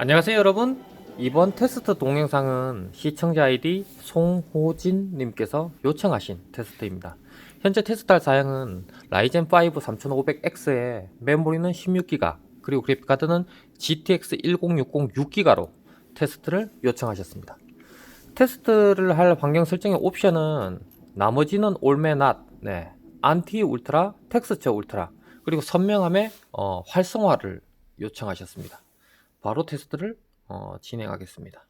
안녕하세요 여러분. 이번 테스트 동영상은 시청자 아이디 송호진님께서 요청하신 테스트입니다. 현재 테스트할 사양은 라이젠 5 3500X에 메모리는 16기가 그리고 그래픽카드는 GTX 1060 6기가로 테스트를 요청하셨습니다. 테스트를 할 환경 설정의 옵션은 나머지는 올메 낫, 네, 안티 울트라, 텍스처 울트라 그리고 선명함의 어, 활성화를 요청하셨습니다 바로 테스트를 어, 진행하겠습니다.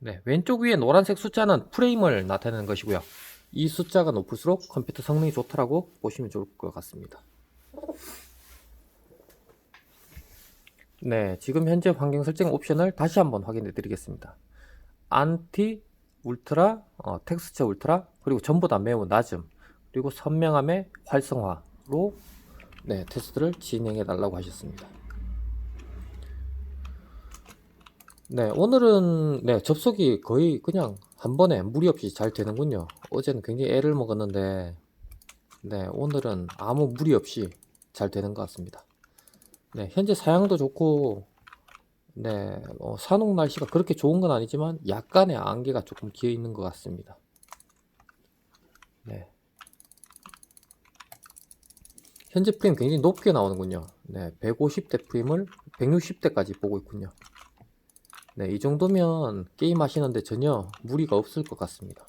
네, 왼쪽 위에 노란색 숫자는 프레임을 나타내는 것이고요. 이 숫자가 높을수록 컴퓨터 성능이 좋다라고 보시면 좋을 것 같습니다. 네, 지금 현재 환경 설정 옵션을 다시 한번 확인해 드리겠습니다. 안티 울트라, 어, 텍스처 울트라, 그리고 전부 다 매우 낮음, 그리고 선명함의 활성화로 네, 테스트를 진행해 달라고 하셨습니다. 네, 오늘은 네, 접속이 거의 그냥 한 번에 무리 없이 잘 되는군요. 어제는 굉장히 애를 먹었는데, 네, 오늘은 아무 무리 없이 잘 되는 것 같습니다. 네, 현재 사양도 좋고, 네, 어, 산옥 날씨가 그렇게 좋은 건 아니지만 약간의 안개가 조금 기어 있는 것 같습니다. 네. 현재 프레임 굉장히 높게 나오는군요. 네, 150대 프레임을 160대까지 보고 있군요. 네, 이 정도면 게임 하시는데 전혀 무리가 없을 것 같습니다.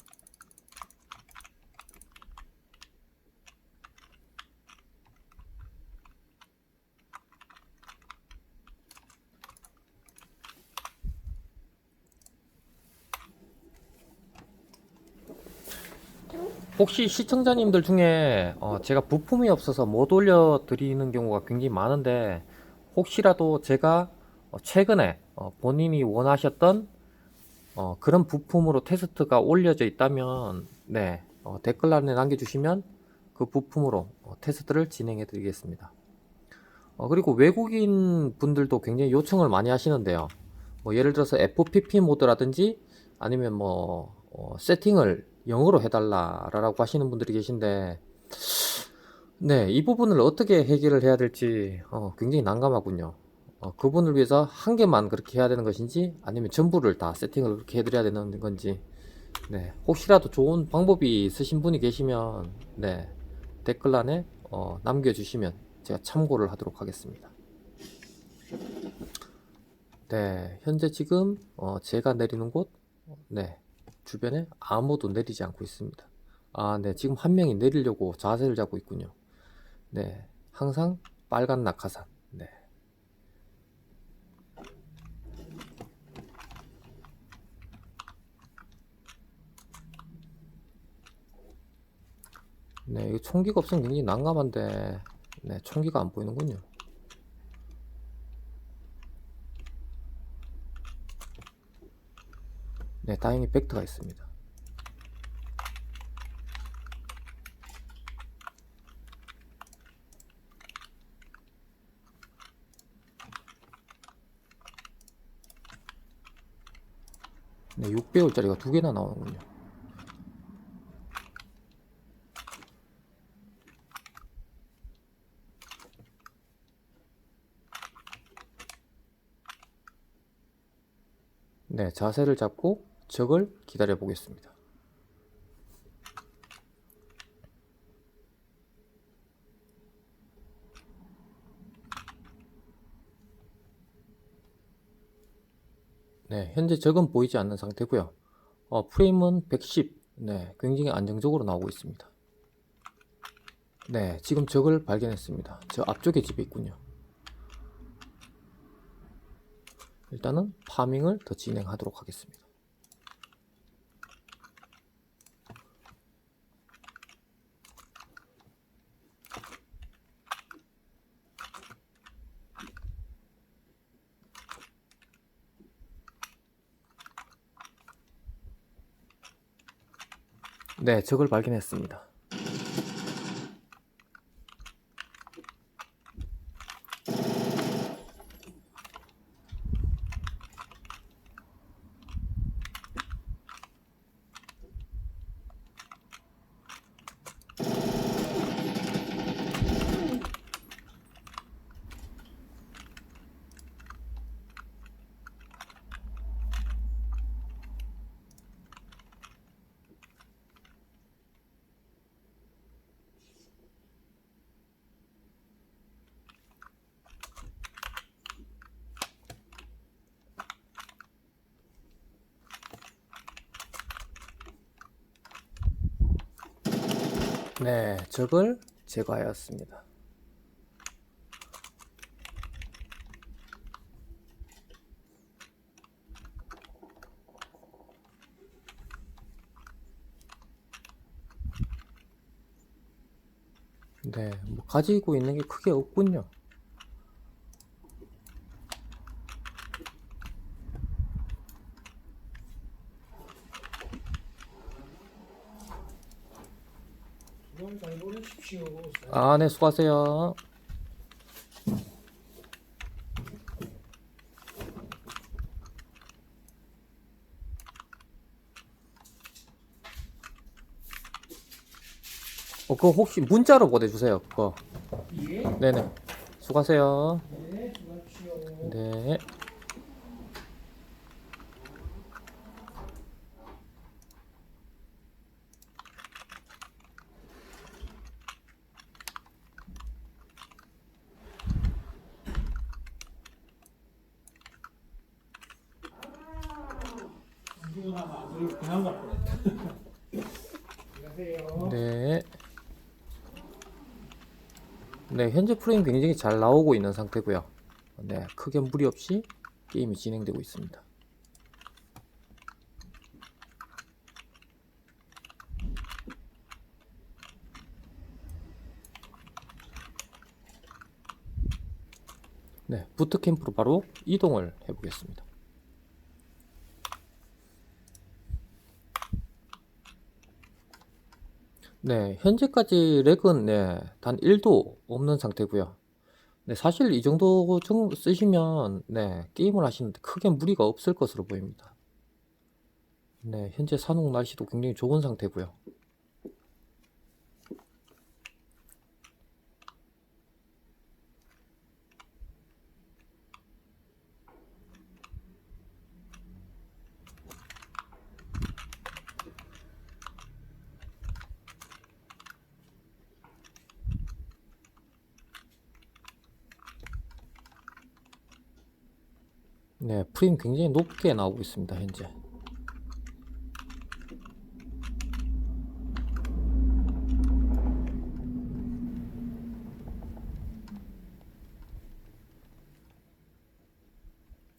혹시 시청자님들 중에 어, 제가 부품이 없어서 못 올려드리는 경우가 굉장히 많은데 혹시라도 제가 어, 최근에 어, 본인이 원하셨던 어, 그런 부품으로 테스트가 올려져 있다면 네, 어, 댓글란에 남겨주시면 그 부품으로 어, 테스트를 진행해 드리겠습니다. 어, 그리고 외국인 분들도 굉장히 요청을 많이 하시는데요. 뭐 예를 들어서 FPP 모드라든지 아니면 뭐 어, 세팅을 영어로 해달라라고 하시는 분들이 계신데 네, 이 부분을 어떻게 해결을 해야 될지 어, 굉장히 난감하군요. 어, 그분을 위해서 한 개만 그렇게 해야 되는 것인지 아니면 전부를 다 세팅을 그렇게 해드려야 되는 건지 네, 혹시라도 좋은 방법이 있으신 분이 계시면 네, 댓글란에 어, 남겨주시면 제가 참고를 하도록 하겠습니다. 네, 현재 지금 어, 제가 내리는 곳 네, 주변에 아무도 내리지 않고 있습니다. 아, 네, 지금 한 명이 내리려고 자세를 잡고 있군요. 네, 항상 빨간 낙하산. 네. 네, 이거 총기가 없으면 굉장히 난감한데, 네, 총기가 안 보이는군요. 네, 다행히 벡터가 있습니다. 네, 6배율짜리가 두 개나 나오는군요. 네, 자세를 잡고 적을 기다려 보겠습니다. 네, 현재 적은 보이지 않는 상태고요. 어, 프레임은 110. 네, 굉장히 안정적으로 나오고 있습니다. 네, 지금 적을 발견했습니다. 저 앞쪽에 집에 있군요. 일단은 파밍을 더 진행하도록 하겠습니다. 네, 적을 발견했습니다. 네, 적을 제거하였습니다. 네, 뭐 가지고 있는 게 크게 없군요. 수고 잘 아, 네, 수고하세요. 어, 그거 혹시 문자로 보내주세요. 그거. 예, 네네. 수고하세요. 네, 수고하십시오. 네. 네. 네, 현재 프레임 굉장히 잘 나오고 있는 상태고요. 네, 크게 무리 없이 게임이 진행되고 있습니다. 네, 부트캠프로 바로 이동을 해보겠습니다. 네, 현재까지 렉은 네, 단 1도 없는 상태고요. 네, 사실 이 정도 정 쓰시면 네, 게임을 하시는데 크게 무리가 없을 것으로 보입니다. 네, 현재 산옥 날씨도 굉장히 좋은 상태고요. 네, 프레임 굉장히 높게 나오고 있습니다, 현재.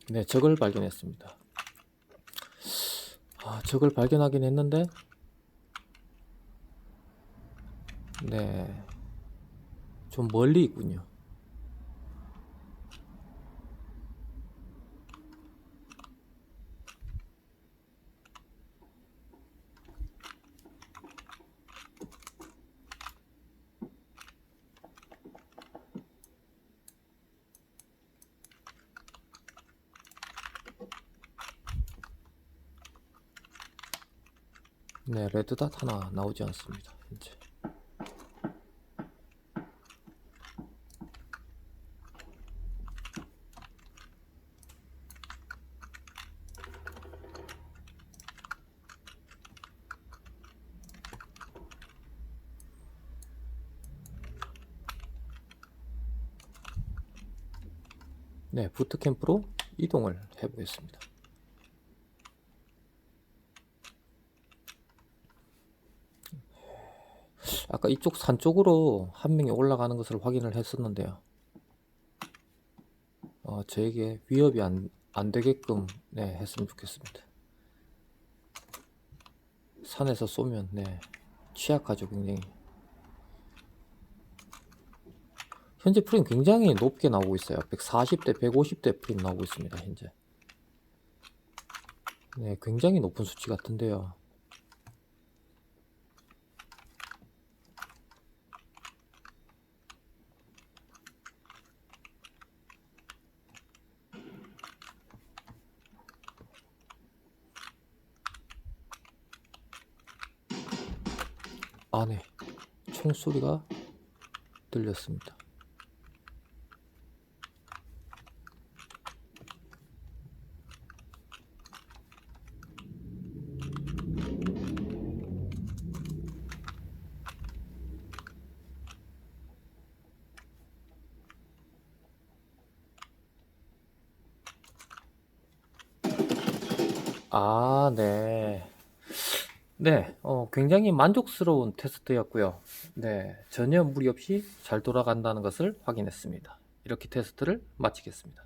네, 적을 발견했습니다. 아, 적을 발견하긴 했는데, 네, 좀 멀리 있군요. 네, 레드닷 하나 나오지 않습니다. 현재. 네, 부트캠프로 이동을 해보겠습니다. 아까 이쪽 산 쪽으로 한 명이 올라가는 것을 확인을 했었는데요. 어, 저에게 위협이 안, 안 되게끔 네, 했으면 좋겠습니다. 산에서 쏘면 네, 취약하죠, 굉장히. 현재 프레임 굉장히 높게 나오고 있어요. 140대, 150대 프레임 나오고 있습니다, 현재. 네, 굉장히 높은 수치 같은데요. 안에 총소리가 들렸습니다. 아, 네. 네, 어, 굉장히 만족스러운 테스트였고요. 네, 전혀 무리 없이 잘 돌아간다는 것을 확인했습니다. 이렇게 테스트를 마치겠습니다.